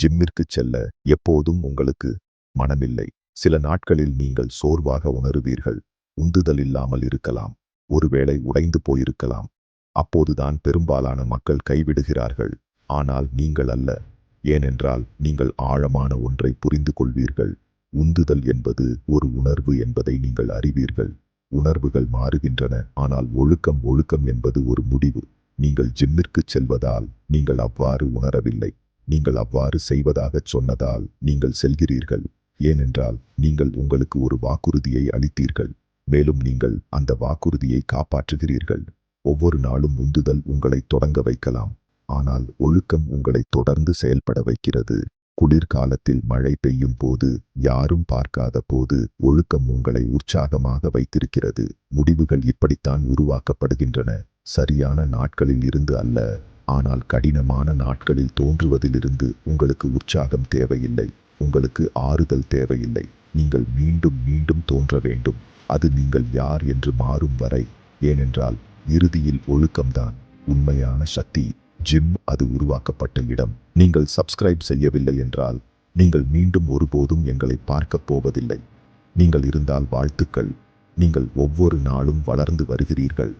ஜிம்மிற்கு செல்ல எப்போதும் உங்களுக்கு மனமில்லை. சில நாட்களில் நீங்கள் சோர்வாக உணருவீர்கள். உந்துதல் இல்லாமல் இருக்கலாம். ஒருவேளை உடைந்து போயிருக்கலாம். அப்போதுதான் பெரும்பாலான மக்கள் கைவிடுகிறார்கள். ஆனால் நீங்கள் அல்ல. ஏனென்றால் நீங்கள் ஆழமான ஒன்றை புரிந்து கொள்வீர்கள். உந்துதல் என்பது ஒரு உணர்வு என்பதை நீங்கள் அறிவீர்கள். உணர்வுகள் மாறுகின்றன. ஆனால் ஒழுக்கம் ஒழுக்கம் என்பது ஒரு முடிவு. நீங்கள் ஜிம்மிற்கு செல்வதால் நீங்கள் அவ்வாறு உணரவில்லை. நீங்கள் அவ்வாறு செய்வதாகச் சொன்னதால் நீங்கள் செல்கிறீர்கள். ஏனென்றால் நீங்கள் உங்களுக்கு ஒரு வாக்குறுதியை அளித்தீர்கள். மேலும் நீங்கள் அந்த வாக்குறுதியை காப்பாற்றுகிறீர்கள். ஒவ்வொரு நாளும் உந்துதல் உங்களை தொடங்க வைக்கலாம். ஆனால் ஒழுக்கம் உங்களை தொடர்ந்து செயல்பட வைக்கிறது. குளிர்காலத்தில் மழை பெய்யும் போது யாரும் பார்க்காத போது ஒழுக்கம் உங்களை உற்சாகமாக வைத்திருக்கிறது. முடிவுகள் இப்படித்தான் உருவாக்கப்படுகின்றன. சரியான நாட்களில் இருந்து அல்ல. ஆனால் கடினமான நாட்களில் தோன்றுவதிலிருந்து உங்களுக்கு உற்சாகம் தேவையில்லை. உங்களுக்கு ஆறுதல் தேவையில்லை. நீங்கள் மீண்டும் மீண்டும் தோன்ற வேண்டும். அது நீங்கள் யார் என்று மாறும் வரை. ஏனென்றால் இறுதியில் ஒழுக்கம்தான். உண்மையான சக்தி. ஜிம் அது உருவாக்கப்பட்ட இடம். நீங்கள் சப்ஸ்கிரைப் செய்யவில்லை என்றால் நீங்கள் மீண்டும் ஒருபோதும் எங்களை பார்க்கப் போவதில்லை. நீங்கள் இருந்தால் வாழ்த்துக்கள். நீங்கள் ஒவ்வொரு நாளும் வளர்ந்து வருகிறீர்கள்.